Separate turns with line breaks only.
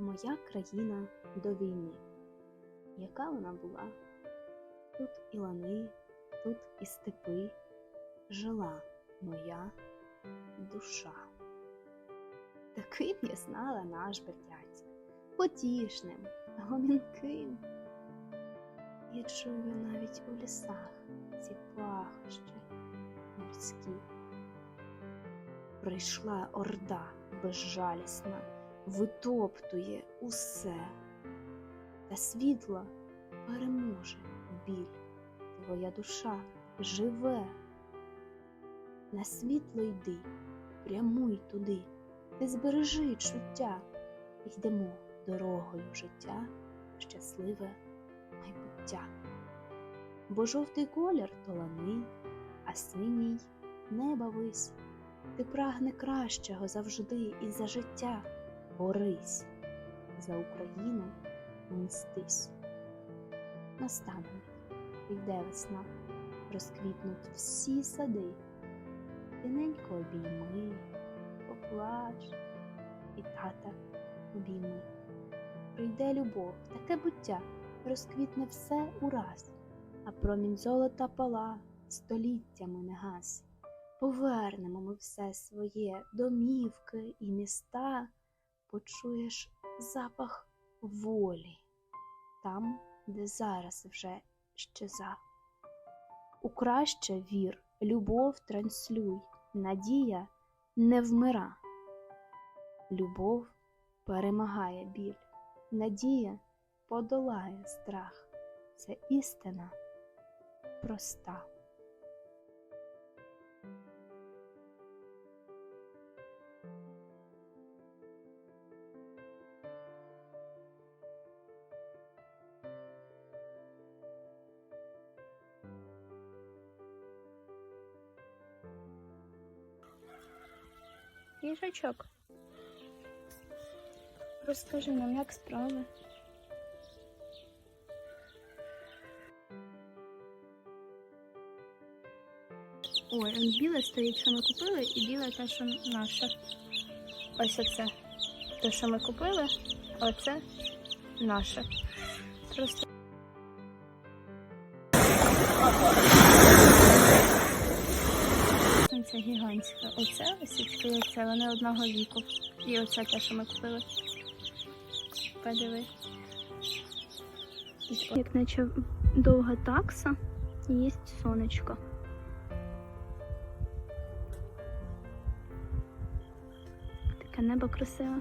Моя країна до війни. Яка вона була? Тут і лани, тут і степи. Жила моя душа. Таким я знала наш Бердянськ, потішним, гомінким. Я чую навіть у лісах ці пахощі морські. Прийшла орда безжалісна, витоптує усе, та світло переможе біль, твоя душа живе. На світло йди, прямуй туди, ти збережи чуття, йдемо дорогою життя, щасливе майбуття. Бо жовтий колір то лани, а синій неба вись. Ти прагне кращого завжди і за життя борись, за Україну мстись. Настане, прийде весна, розквітнуть всі сади, тиненько обійми, поплач. І тата обійми. Прийде любов, таке буття, розквітне все ураз, а промінь золота пала століттями не гас. Повернемо ми все своє домівки і міста, почуєш запах волі там, де зараз вже щеза. У краще вір, любов транслюй, надія не вмира. Любов перемагає біль, надія подолає страх. Це істина проста.
Їжачок. Розкажи нам, як справи. Ой, біле стоїть, що ми купили, і біле те, що наше. Ось оце. Те, що ми купили, а оце наше. Просто. Це гігантська. Оце осічки, оце вони одного віку. І оце те, що ми купили. Подиви. Як наче довга такса, і є сонечко. Таке небо красиве.